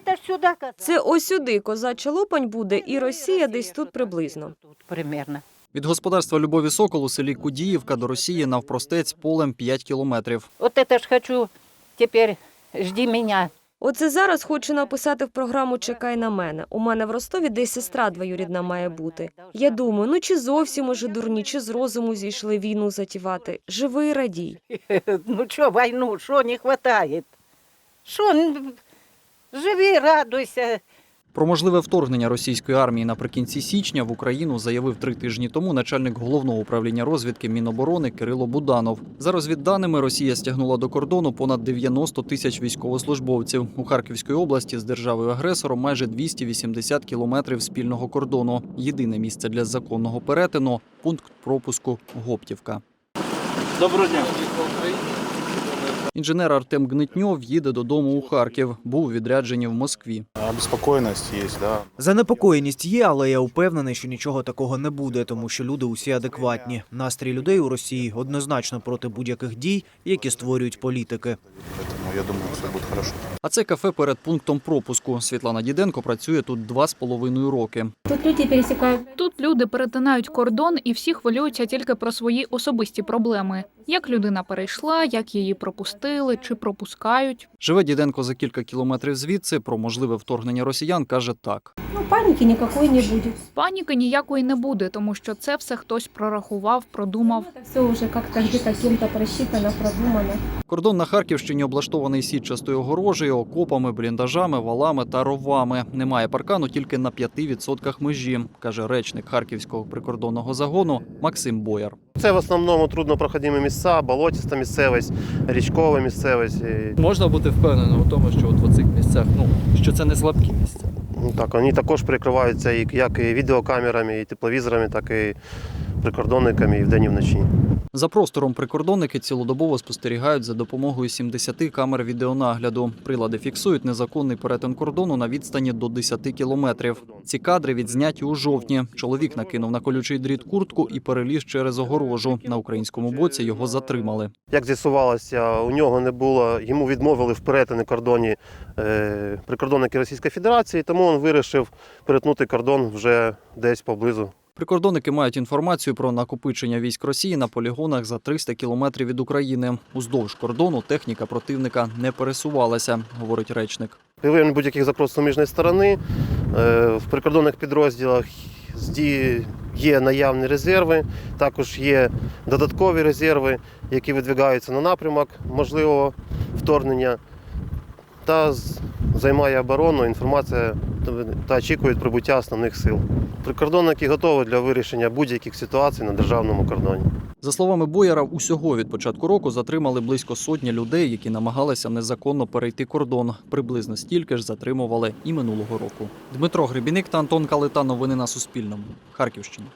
это ж сюда. Це ось сюди козача лопань буде, і Росія десь тут приблизно. Тут примерно. Від господарства Любові Сокол у селі Кудіївка до Росії навпростець полем 5 кілометрів. Вот это ж хочу теперь жди меня. Оце зараз хочу написати в програму Чекай на мене. У мене в Ростові десь сестра двоюрідна має бути. Я думаю, ну чи зовсім уже дурні, чи з розуму зійшли війну затівати. Живи і радій. Ну что, войну, что не? Что, н- живи, радуйся. Про можливе вторгнення російської армії наприкінці січня в Україну заявив три тижні тому начальник головного управління розвідки Міноборони Кирило Буданов. За розвідданими, Росія стягнула до кордону понад 90 тисяч військовослужбовців. У Харківській області з державою-агресором майже 280 кілометрів спільного кордону. Єдине місце для законного перетину пункт пропуску Гоптівка. Доброго дня. Інженер Артем Гнитньов їде додому у Харків. Був відряджені в Москві. Обеспокоєність є, да. Занепокоєність є, але я впевнений, що нічого такого не буде, тому що люди усі адекватні. Настрій людей у Росії однозначно проти будь-яких дій, які створюють політики. Я думаю, все будет хорошо. А це кафе перед пунктом пропуску. Світлана Діденко працює тут два з половиною роки. Тут люди пересекают Тут люди перетинають кордон і всі хвилюються тільки про свої особисті проблеми: як людина перейшла, як її пропустили чи пропускають. Живе Діденко за кілька кілометрів звідси. Про можливе вторгнення росіян каже так. Ну, паники никакой не будет. Паніки ніякої не буде, тому що це все хтось прорахував, продумав. Это все уже как-то где-то кем-то просчитано, продумано. Кордон на Харківщині облаштований сітчастою огорожею, окопами, бліндажами, валами та ровами. Немає паркану тільки на 5% межі, каже речник харківського прикордонного загону Максим Бояр. Це в основному труднопроходимі місця, болотіста місцевість, річкова місцевість. Можна бути впевненим у тому, що от в цих місцях, ну що це не слабкі місця. ну, так, вони також прикриваються і- як і відеокамерами, і тепловізорами, так і прикордонниками і вдень і вночі. За простором прикордонники цілодобово спостерігають за допомогою 70 камер відеонагляду. Прилади фіксують незаконний перетин кордону на відстані до 10 кілометрів. Ці кадри відзняті у жовтні. Чоловік накинув на колючий дріт куртку і переліз через огорожу. На українському боці його затримали. Як з'ясувалося, у нього не було, йому відмовили в перетині кордоні е, прикордонники Російської Федерації, тому він вирішив перетнути кордон вже десь поблизу. Прикордонники мають інформацію про накопичення військ Росії на полігонах за 300 кілометрів від України. Уздовж кордону техніка противника не пересувалася, говорить речник. Виявленні будь-яких загроз суміжної сторони е, в прикордонних підрозділах є наявні резерви, також є додаткові резерви, які видвигаються на напрямок можливого вторгнення та займає оборону, інформація та очікують прибуття основних сил. Прикордонники готові для вирішення будь-яких ситуацій на державному кордоні. За словами Бояра, усього від початку року затримали близько сотні людей, які намагалися незаконно перейти кордон. Приблизно стільки ж затримували і минулого року. Дмитро Гребіник та Антон Калита. Новини на Суспільному. Харківщина.